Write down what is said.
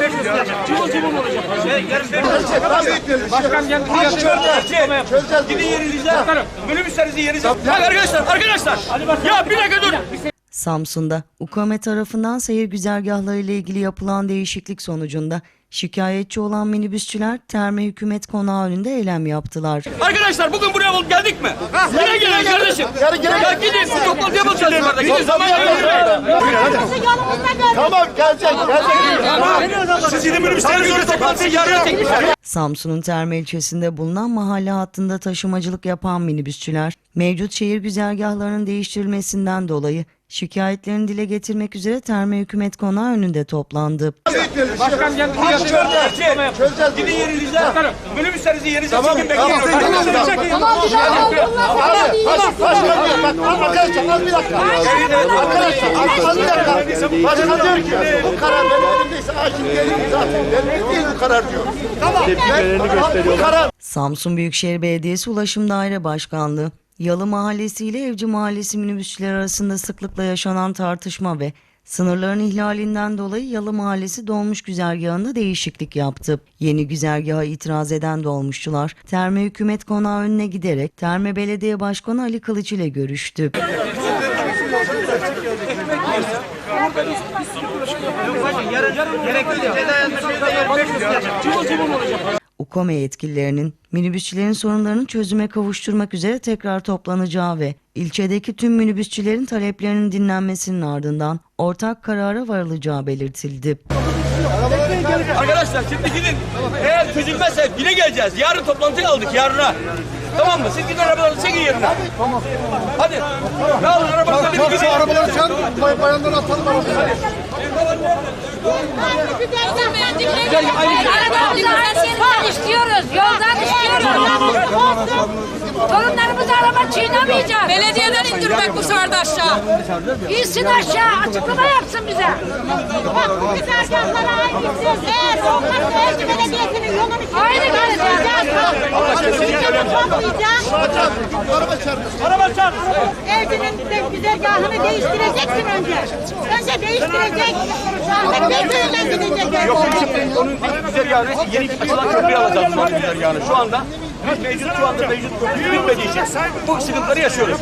yer 500 lira. Cıvıl cıvıl olacak. Yarın 500 lira. Başkan geldi. Çözeceğiz. Gidin yerinize. Minibüslerinizi yerinize. Bak arkadaşlar, arkadaşlar. Ya bir dakika dur. Samsun'da UKAME tarafından seyir güzergahları ile ilgili yapılan değişiklik sonucunda şikayetçi olan minibüsçüler Terme Hükümet Konağı önünde eylem yaptılar. Arkadaşlar bugün buraya geldik mi? Yine gelin kardeşim. Ya gidin bu toplantı yapacağız yukarıda. Gidin zaman Tamam gelecek gelecek. Siz gidin minibüslerinizi oraya toplantıyı yarın çekmişler. Samsun'un Terme ilçesinde bulunan mahalle hattında taşımacılık yapan minibüsçüler, mevcut şehir güzergahlarının değiştirilmesinden dolayı şikayetlerini dile getirmek üzere Terme Hükümet Konağı önünde toplandı. Başkan geldi. Çözeceğiz. Gidin yerinize. Minibüslerinizi yerinize çekin bekleyin. Çekin. Abi baş, başkan bak arkadaşlar az bir dakika. Arkadaşlar az, bir dakika. Başkan diyor ki bu karar benim elimdeyse hakim gelir zaten. Benim değil bu karar diyor. Tamam. Bu karar Samsun Büyükşehir Belediyesi Ulaşım Daire Başkanlığı, Yalı Mahallesi ile Evci Mahallesi minibüsçüler arasında sıklıkla yaşanan tartışma ve sınırların ihlalinden dolayı Yalı Mahallesi dolmuş güzergahında değişiklik yaptı. Yeni güzergaha itiraz eden dolmuşçular, Terme Hükümet Konağı önüne giderek Terme Belediye Başkanı Ali Kılıç ile görüştü. Gerekli ceza yazmış. yer 500 lira. Cıvıl cıvıl olacak. UKOME yetkililerinin minibüsçülerin sorunlarını çözüme kavuşturmak üzere tekrar toplanacağı ve ilçedeki tüm minibüsçülerin taleplerinin dinlenmesinin ardından ortak karara varılacağı belirtildi. Arkadaşlar şimdi gidin. Eğer çözülmezse yine geleceğiz. Yarın toplantı aldık yarına. Tamam mı? Siz gidin arabalarınızı çekin yerine. Tamam. Hadi. Ne alın arabalarınızı arabaları sen bay- bayanları atalım arabaları. Torunlarımız araba çiğnemeyecek. Belediyeden indirmek bu sefer de aşağı. İnsin aşağı, açıklama yapsın bize. Bak güzergahlara aitmişsiniz. Eğer olmazsa Evci Belediyesi'nin yolunu Aynı toplayacağız. Araba çarptı. Araba çarp. Evcinin de güzergahını değiştireceksin önce. Önce değiştirecek. Sonra bir köyden gidecek. Yok onun güzergahını yeni açılan köprüye alacağız şu an güzergahını. Şu anda biz mevcut şu anda mevcut köprü bitmediği için bu sıkıntıları yaşıyoruz.